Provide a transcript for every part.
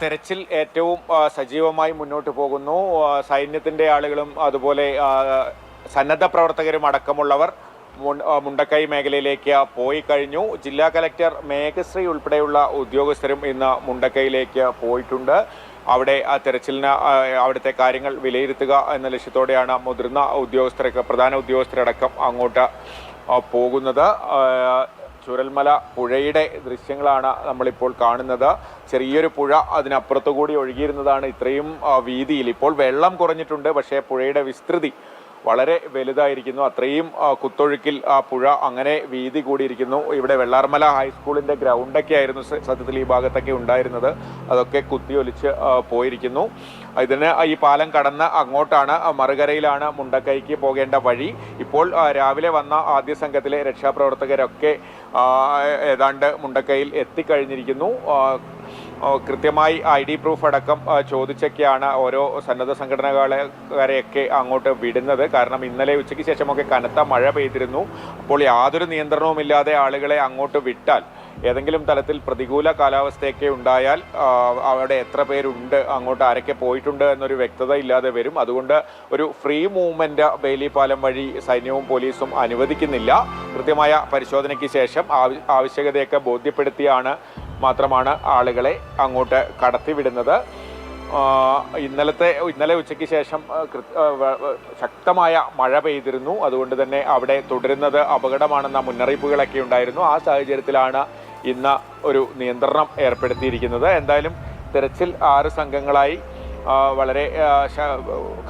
തെരച്ചിൽ ഏറ്റവും സജീവമായി മുന്നോട്ട് പോകുന്നു. സൈന്യത്തിന്റെ ആളുകളും അതുപോലെ സന്നദ്ധ പ്രവർത്തകരും അടക്കമുള്ളവർ മുണ്ടക്കൈ മേഖലയിലേക്ക് പോയി കഴിഞ്ഞു. ജില്ലാ കലക്ടർ മേഘശ്രീ ഉൾപ്പെടെയുള്ള ഉദ്യോഗസ്ഥരും ഇന്ന് മുണ്ടക്കൈയിലേക്ക് പോയിട്ടുണ്ട്. അവിടെ ആ തെരച്ചിലിന് അവിടുത്തെ കാര്യങ്ങൾ വിലയിരുത്തുക എന്ന ലക്ഷ്യത്തോടെയാണ് മുതിർന്ന ഉദ്യോഗസ്ഥരൊക്കെ പ്രധാന ഉദ്യോഗസ്ഥരടക്കം അങ്ങോട്ട് പോകുന്നത്. ചുരൽമല പുഴയുടെ ദൃശ്യങ്ങളാണ് നമ്മളിപ്പോൾ കാണുന്നത്. ചെറിയൊരു പുഴ അതിനപ്പുറത്തു കൂടി ഒഴുകിയിരുന്നതാണ് ഇത്രയും വീതിയിൽ. ഇപ്പോൾ വെള്ളം കുറഞ്ഞിട്ടുണ്ട് പക്ഷേ പുഴയുടെ വിസ്തൃതി വളരെ വലുതായിരിക്കുന്നു. അത്രയും കുത്തൊഴുക്കിൽ ആ പുഴ അങ്ങനെ വീതി കൂടിയിരിക്കുന്നു. ഇവിടെ വെള്ളാർമല ഹൈസ്കൂളിന്റെ ഗ്രൗണ്ടൊക്കെ ആയിരുന്നു സത്യത്തിൽ ഈ ഭാഗത്തൊക്കെ ഉണ്ടായിരുന്നത്. അതൊക്കെ കുത്തിയൊലിച്ച് പോയിരിക്കുന്നു. ഇതിന് ഈ പാലം കടന്ന് അങ്ങോട്ടാണ് മറുകരയിലാണ് മുണ്ടക്കൈക്ക് പോകേണ്ട വഴി. ഇപ്പോൾ രാവിലെ വന്ന ആദ്യ സംഘത്തിലെ രക്ഷാപ്രവർത്തകരൊക്കെ ഏതാണ്ട് മുണ്ടക്കൈയിൽ എത്തിക്കഴിഞ്ഞിരിക്കുന്നു. കൃത്യമായി ഐ ഡി പ്രൂഫ് അടക്കം ചോദിച്ചൊക്കെയാണ് ഓരോ സന്നദ്ധ സംഘടനകളെയൊക്കെ അങ്ങോട്ട് വിടുന്നത്. കാരണം ഇന്നലെ ഉച്ചയ്ക്ക് ശേഷമൊക്കെ കനത്ത മഴ പെയ്തിരുന്നു. അപ്പോൾ യാതൊരു നിയന്ത്രണവുമില്ലാതെ ആളുകളെ അങ്ങോട്ട് വിട്ടാൽ ഏതെങ്കിലും തലത്തിൽ പ്രതികൂല കാലാവസ്ഥയൊക്കെ ഉണ്ടായാൽ അവിടെ എത്ര പേരുണ്ട് അങ്ങോട്ട് ആരൊക്കെ പോയിട്ടുണ്ട് എന്നൊരു വ്യക്തത ഇല്ലാതെ വരും. അതുകൊണ്ട് ഒരു ഫ്രീ മൂവ്മെന്റ് ബെയിലി പാലം വഴി സൈന്യവും പോലീസും അനുവദിക്കുന്നില്ല. കൃത്യമായ പരിശോധനയ്ക്ക് ശേഷം ആവശ്യകതയൊക്കെ ബോധ്യപ്പെടുത്തിയാണ് മാത്രമാണ് ആളുകളെ അങ്ങോട്ട് കടത്തിവിടുന്നത്. ഇന്നലത്തെ ഇന്നലെ ഉച്ചയ്ക്ക് ശേഷം ശക്തമായ മഴ പെയ്തിരുന്നു. അതുകൊണ്ട് തന്നെ അവിടെ തുടരുന്നത് അപകടമാണെന്ന മുന്നറിയിപ്പുകളൊക്കെ ഉണ്ടായിരുന്നു. ആ സാഹചര്യത്തിലാണ് ഇന്ന് ഒരു നിയന്ത്രണം ഏർപ്പെടുത്തിയിരിക്കുന്നത്. എന്തായാലും തെരച്ചിൽ ആറ് സംഘങ്ങളായി. വളരെ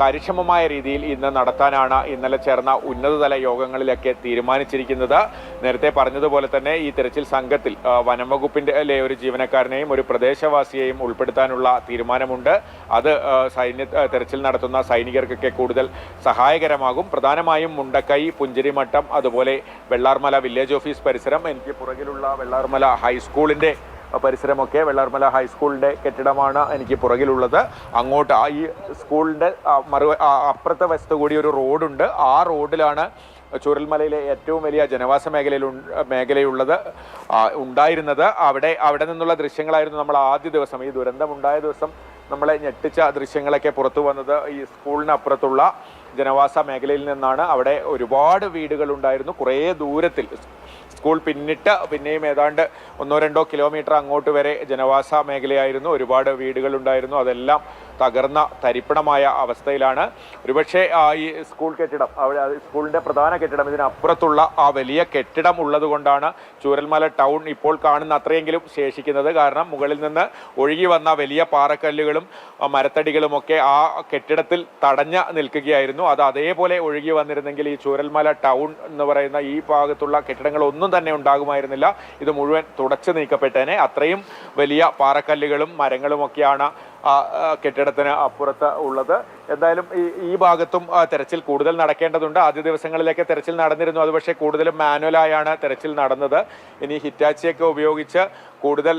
കാര്യക്ഷമമായ രീതിയിൽ ഇന്ന് നടത്താനാണ് ഇന്നലെ ചേർന്ന ഉന്നതതല യോഗങ്ങളിലൊക്കെ തീരുമാനിച്ചിരിക്കുന്നത്. നേരത്തെ പറഞ്ഞതുപോലെ തന്നെ ഈ തെരച്ചിൽ സംഘത്തിൽ വനംവകുപ്പിന്റെ ഒരു ജീവനക്കാരനെയും ഒരു പ്രദേശവാസിയെയും ഉൾപ്പെടുത്താനുള്ള തീരുമാനമുണ്ട്. അത് സൈന്യ തെരച്ചിൽ നടത്തുന്ന സൈനികർക്കൊക്കെ കൂടുതൽ സഹായകരമാകും. പ്രധാനമായും മുണ്ടക്കൈ പുഞ്ചിരിമട്ടം അതുപോലെ വെള്ളാർമല വില്ലേജ് ഓഫീസ് പരിസരം എനിക്ക് പുറകിലുള്ള വെള്ളാർമല ഹൈസ്കൂളിന്റെ പരിസരമൊക്കെ വെള്ളാർമല ഹൈസ്കൂളിന്റെ കെട്ടിടമാണ് എനിക്ക് പുറകിലുള്ളത്. അങ്ങോട്ട് ആ ഈ സ്കൂളിന്റെ മറു അപ്പുറത്തെ വശത്ത് കൂടി ഒരു റോഡുണ്ട്. ആ റോഡിലാണ് ചുരൽമലയിലെ ഏറ്റവും വലിയ ജനവാസ മേഖലയിൽ മേഖലയുള്ളത് ഉണ്ടായിരുന്നത്. അവിടെ അവിടെ നിന്നുള്ള ദൃശ്യങ്ങളായിരുന്നു നമ്മൾ ആദ്യ ദിവസം. ഈ ദുരന്തമുണ്ടായ ദിവസം നമ്മളെ ഞെട്ടിച്ച ദൃശ്യങ്ങളൊക്കെ പുറത്തു വന്നത് ഈ സ്കൂളിനപ്പുറത്തുള്ള ജനവാസ മേഖലയിൽ നിന്നാണ്. അവിടെ ഒരുപാട് വീടുകളുണ്ടായിരുന്നു. കുറേ ദൂരത്തിൽ സ്കൂൾ പിന്നിട്ട് പിന്നെയും ഏതാണ്ട് ഒന്നോ രണ്ടോ കിലോമീറ്റർ അങ്ങോട്ട് വരെ ജനവാസ മേഖലയായിരുന്നു. ഒരുപാട് വീടുകളുണ്ടായിരുന്നു. അതെല്ലാം തകർന്ന തരിപ്പണമായ അവസ്ഥയിലാണ്. ഒരുപക്ഷെ ഈ സ്കൂൾ കെട്ടിടം അവിടെ സ്കൂളിന്റെ പ്രധാന കെട്ടിടം ഇതിനപ്പുറത്തുള്ള ആ വലിയ കെട്ടിടം ഉള്ളതുകൊണ്ടാണ് ചൂരൽമല ടൗൺ ഇപ്പോൾ കാണുന്ന അത്രയെങ്കിലും ശേഷിക്കുന്നത്. കാരണം മുകളിൽ നിന്ന് ഒഴുകി വന്ന വലിയ പാറക്കല്ലുകളും മരത്തടികളുമൊക്കെ ആ കെട്ടിടത്തിൽ തടഞ്ഞ നിൽക്കുകയായിരുന്നു. അത് അതേപോലെ ഒഴുകി വന്നിരുന്നെങ്കിൽ ഈ ചൂരൽമല ടൗൺ എന്ന് പറയുന്ന ഈ ഭാഗത്തുള്ള കെട്ടിടങ്ങൾ ഒന്നും തന്നെ ഉണ്ടാകുമായിരുന്നില്ല. ഇത് മുഴുവൻ തുടച്ചു നീക്കപ്പെട്ടേനെ. അത്രയും വലിയ പാറക്കല്ലുകളും മരങ്ങളും ഒക്കെയാണ് ആ ആ, കെട്ടിടത്തിന് അപ്പുറത്ത് ഉള്ളത്. എന്തായാലും ഈ ഈ ഭാഗത്തും തെരച്ചിൽ കൂടുതൽ നടക്കേണ്ടതുണ്ട്. ആദ്യ ദിവസങ്ങളിലൊക്കെ തെരച്ചിൽ നടന്നിരുന്നു. അത് പക്ഷേ കൂടുതലും മാനുവലായാണ് തെരച്ചിൽ നടന്നത്. ഇനി ഹിറ്റാച്ചിയൊക്കെ ഉപയോഗിച്ച് കൂടുതൽ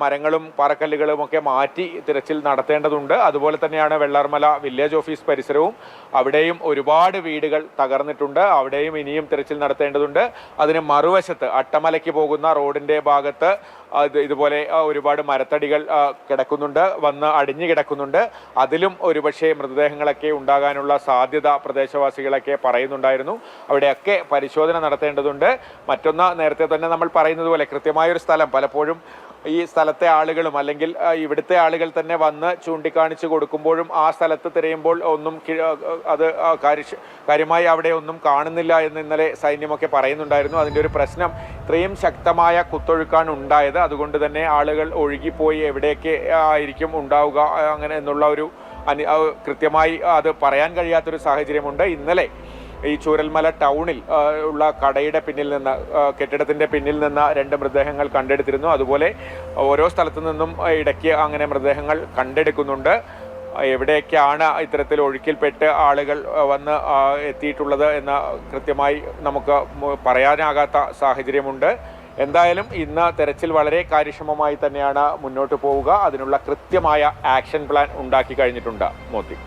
മരങ്ങളും പാറക്കല്ലുകളും ഒക്കെ മാറ്റി തിരച്ചിൽ നടത്തേണ്ടതുണ്ട്. അതുപോലെ തന്നെയാണ് വെള്ളാർമല വില്ലേജ് ഓഫീസ് പരിസരവും. അവിടെയും ഒരുപാട് വീടുകൾ തകർന്നിട്ടുണ്ട്. അവിടെയും ഇനിയും തിരച്ചിൽ നടത്തേണ്ടതുണ്ട്. അതിന് മറുവശത്ത് അട്ടമലയ്ക്ക് പോകുന്ന റോഡിന്റെ ഭാഗത്ത് ഇതുപോലെ ഒരുപാട് മരത്തടികൾ കിടക്കുന്നുണ്ട്. വന്ന് അടിഞ്ഞു കിടക്കുന്നുണ്ട്. അതിലും ഒരുപക്ഷെ മൃതദേഹങ്ങളൊക്കെ ഉണ്ടാകാനുള്ള സാധ്യത പ്രദേശവാസികളൊക്കെ പറയുന്നുണ്ടായിരുന്നു. അവിടെയൊക്കെ പരിശോധന നടത്തേണ്ടതുണ്ട്. മറ്റൊന്ന് നേരത്തെ തന്നെ നമ്മൾ പറയുന്നത് പോലെ കൃത്യമായൊരു സ്ഥലം. പലപ്പോഴും ഈ സ്ഥലത്തെ ആളുകളും അല്ലെങ്കിൽ ഇവിടുത്തെ ആളുകൾ തന്നെ വന്ന് ചൂണ്ടിക്കാണിച്ച് കൊടുക്കുമ്പോഴും ആ സ്ഥലത്ത് തിരയുമ്പോൾ ഒന്നും അത് കാര്യമായി അവിടെ ഒന്നും കാണുന്നില്ല എന്ന് ഇന്നലെ സൈന്യമൊക്കെ പറയുന്നുണ്ടായിരുന്നു. അതിന്റെ ഒരു പ്രശ്നം ഇത്രയും ശക്തമായ കുത്തൊഴുക്കാണ് ഉണ്ടായത്. അതുകൊണ്ട് തന്നെ ആളുകൾ ഒഴുകിപ്പോയി എവിടെയൊക്കെ ആയിരിക്കും ഉണ്ടാവുക അങ്ങനെ എന്നുള്ള ഒരു അനി കൃത്യമായി അത് പറയാൻ കഴിയാത്തൊരു സാഹചര്യമുണ്ട്. ഇന്നലെ ഈ ചൂരൽമല ടൗണിൽ ഉള്ള കടയുടെ പിന്നിൽ നിന്ന് കെട്ടിടത്തിന്റെ പിന്നിൽ നിന്ന് രണ്ട് മൃതദേഹങ്ങൾ കണ്ടെടുത്തിരുന്നു. അതുപോലെ ഓരോ സ്ഥലത്തു നിന്നും ഇടയ്ക്ക് അങ്ങനെ മൃതദേഹങ്ങൾ കണ്ടെടുക്കുന്നുണ്ട്. എവിടെയൊക്കെയാണ് ഇത്തരത്തിൽ ഒഴുക്കിൽപ്പെട്ട് ആളുകൾ വന്ന് എത്തിയിട്ടുള്ളത് എന്ന് കൃത്യമായി നമുക്ക് പറയാനാകാത്ത സാഹചര്യമുണ്ട്. എന്തായാലും ഇന്ന് തെരച്ചിൽ വളരെ കാര്യക്ഷമമായി തന്നെയാണ് മുന്നോട്ട് പോവുക. അതിനുള്ള കൃത്യമായ ആക്ഷൻ പ്ലാൻ ഉണ്ടാക്കി കഴിഞ്ഞിട്ടുണ്ട് മോദി.